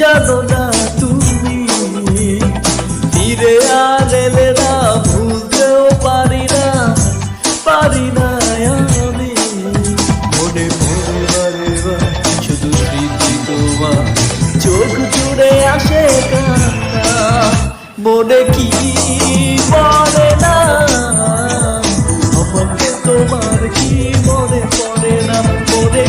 জানো না তুমি? ধীরে আর এলে না ভুলতেও পারি না পারি না আমি। মনে মনে শুধু স্মৃতি তোমার। চোখ জুড়ে আসে কান্না, মনে কি বলে না? আমাকে তোমার কি মনে পড়ে না? মনে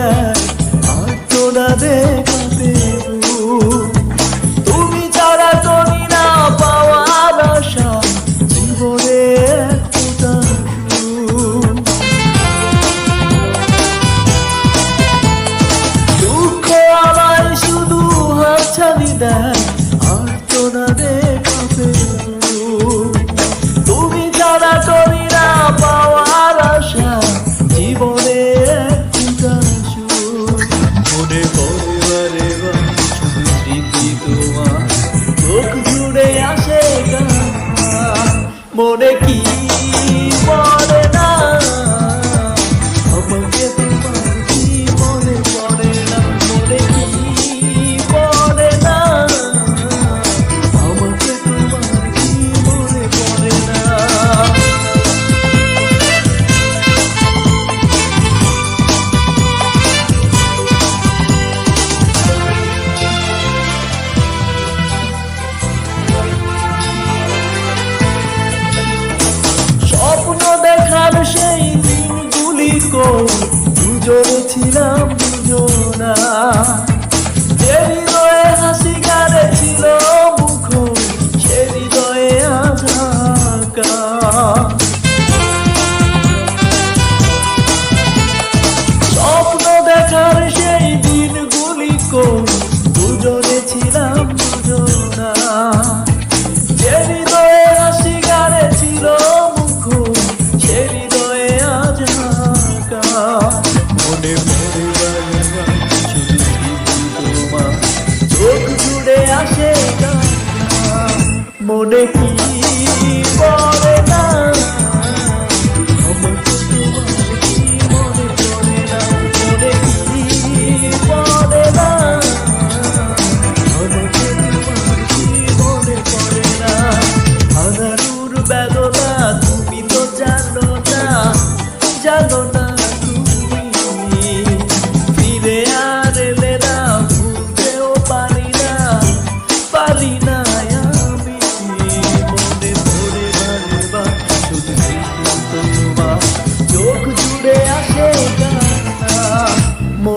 যায় আর তোরা মনে কি মনে সেই দিনগুলি কই? দুজনে ছিলাম দুজনা। হৃদয়ে হাসি গারে ছিল মুখ সে হৃদয়ে আজ মনে কি বল?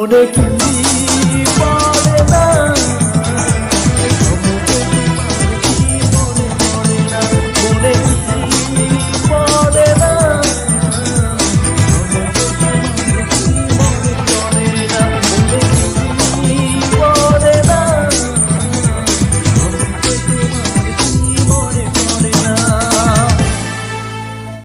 মনে কি